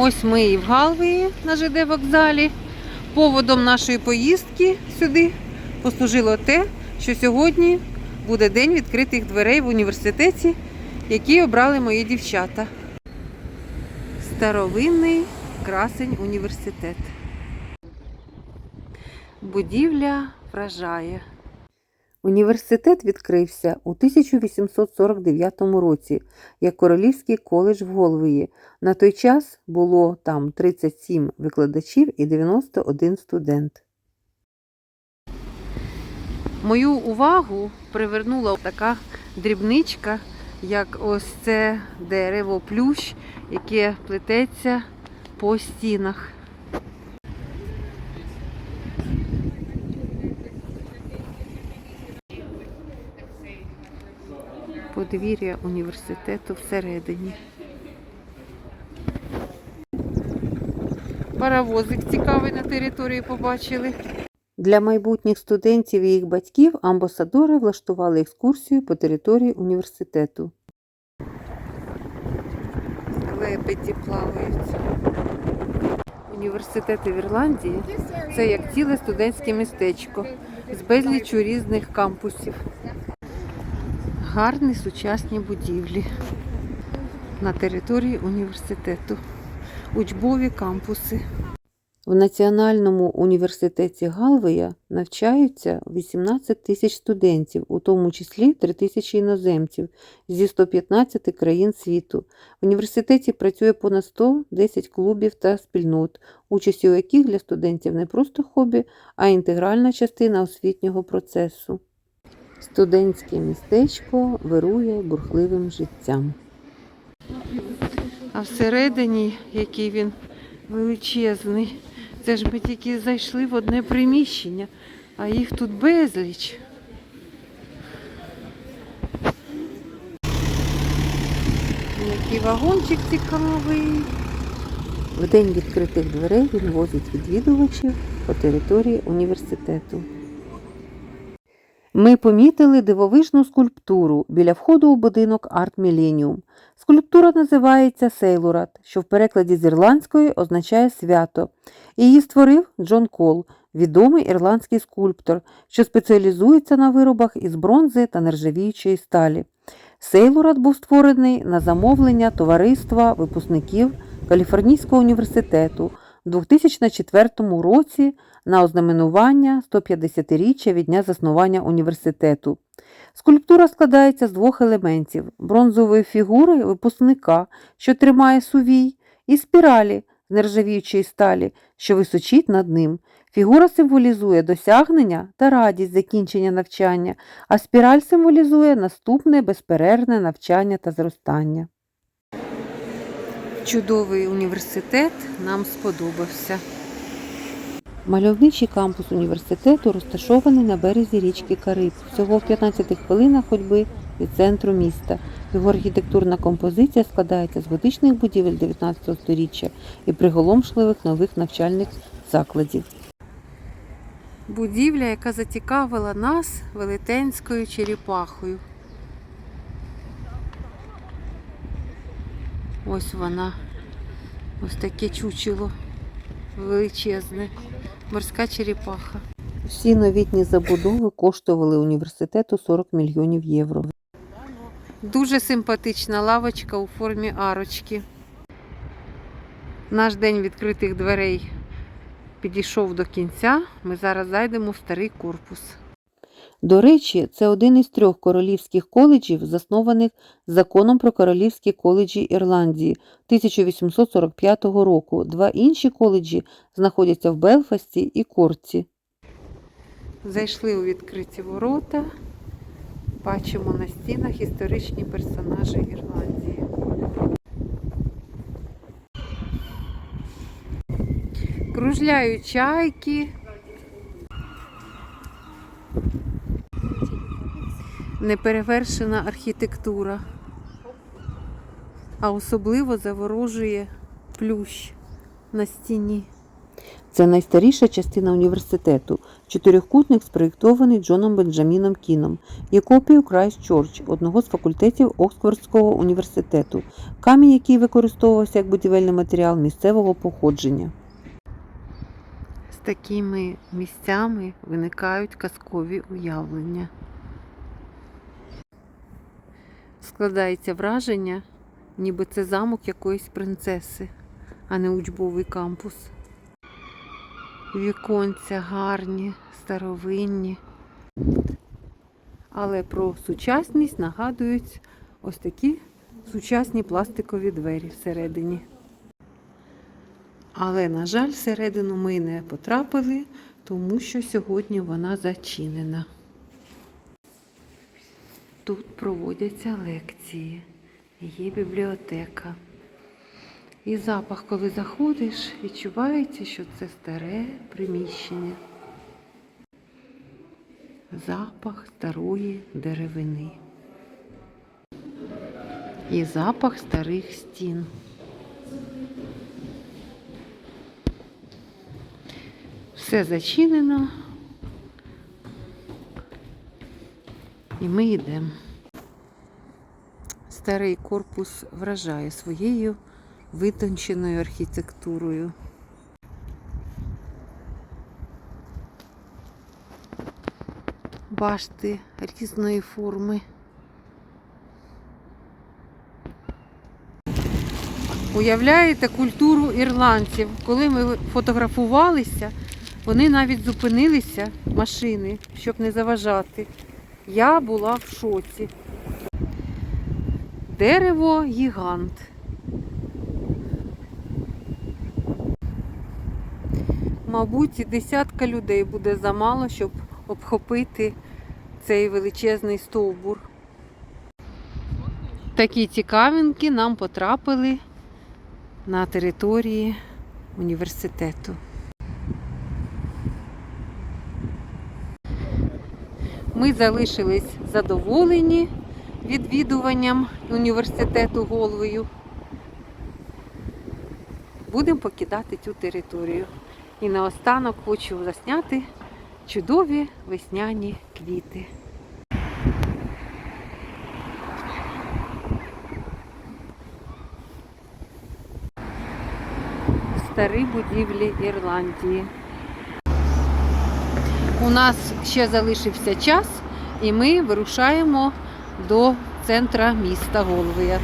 Ось ми і в Галвії на ЖД вокзалі. Поводом нашої поїздки сюди послужило те, що сьогодні буде день відкритих дверей в університеті, який обрали мої дівчата. Старовинний красень університет. Будівля вражає. Університет відкрився у 1849 році як Королівський коледж в Голвії. На той час було там 37 викладачів і 91 студент. Мою увагу привернула така дрібничка, як ось це дерево плющ, яке плететься по стінах. Подвір'я університету всередині. Паровозик цікавий на території побачили. Для майбутніх студентів і їх батьків амбасадори влаштували екскурсію по території університету. Лебеді плавають. Університети в Ірландії це як ціле студентське містечко з безліччю різних кампусів. Гарні сучасні будівлі на території університету. Учбові кампуси. В Національному університеті Галвея навчаються 18 тисяч студентів, у тому числі 3 тисячі іноземців зі 115 країн світу. В університеті працює понад 110 клубів та спільнот, участь у яких для студентів не просто хобі, а інтегральна частина освітнього процесу. Студентське містечко вирує бурхливим життям. А всередині, який він величезний, це ж ми тільки зайшли в одне приміщення, а їх тут безліч. Який вагончик цікавий. В день відкритих дверей він возить відвідувачів по території університету. Ми помітили дивовижну скульптуру біля входу у будинок Арт Міленіум. Скульптура називається Сейлурат, що в перекладі з ірландської означає свято. Її створив Джон Кол, відомий ірландський скульптор, що спеціалізується на виробах із бронзи та нержавіючої сталі. Сейлурат був створений на замовлення товариства випускників Каліфорнійського університету у 2004 році на ознаменування 150-річчя від дня заснування університету. Скульптура складається з двох елементів: бронзової фігури випускника, що тримає сувій, і спіралі з нержавіючої сталі, що височить над ним. Фігура символізує досягнення та радість закінчення навчання, а спіраль символізує наступне безперервне навчання та зростання. Чудовий університет нам сподобався. Мальовничий кампус університету розташований на березі річки Кариб, всього в 15 хвилинах ходьби від центру міста. Його архітектурна композиція складається з готичних будівель 19 століття і приголомшливих нових навчальних закладів. Будівля, яка зацікавила нас велетенською черепахою. Ось вона. Ось таке чучело величезне. Морська черепаха. Всі новітні забудови коштували університету 40 мільйонів євро. Дуже симпатична лавочка у формі арочки. Наш день відкритих дверей підійшов до кінця. Ми зараз зайдемо в старий корпус. До речі, це один із трьох королівських коледжів, заснованих законом про королівські коледжі Ірландії 1845 року. Два інші коледжі знаходяться в Белфасті і Корці. Зайшли у відкриті ворота. Бачимо на стінах історичні персонажі Ірландії. Кружляють чайки. Неперевершена архітектура, а особливо заворожує плющ на стіні. Це найстаріша частина університету. Чотирьохкутник спроєктований Джоном Бенджаміном Кіном. Є копією Крайстчорч, одного з факультетів Оксфордського університету, камінь, який використовувався як будівельний матеріал місцевого походження. З такими місцями виникають казкові уявлення. Складається враження, ніби це замок якоїсь принцеси, а не учбовий кампус. Віконця гарні, старовинні. Але про сучасність нагадують ось такі сучасні пластикові двері всередині. Але, на жаль, всередину ми не потрапили, тому що сьогодні вона зачинена. Тут проводяться лекції, є бібліотека. І запах, коли заходиш, відчувається, що це старе приміщення. Запах старої деревини. І запах старих стін. Все зачинено. І ми йдемо. Старий корпус вражає своєю витонченою архітектурою. Башти різної форми. Уявляєте культуру ірландців. Коли ми фотографувалися, вони навіть зупинилися машини, щоб не заважати. Я була в шоці. Дерево гігант. Мабуть, десятка людей буде замало, щоб обхопити цей величезний стовбур. Такі цікавинки нам потрапили на території університету. Ми залишились задоволені відвідуванням університету Голвою. Будемо покидати цю територію. І наостанок хочу засняти чудові весняні квіти. Старі будівлі Ірландії. У нас ще залишився час, і ми вирушаємо до центра міста Голвія.